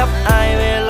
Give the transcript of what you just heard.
กับไอเวลา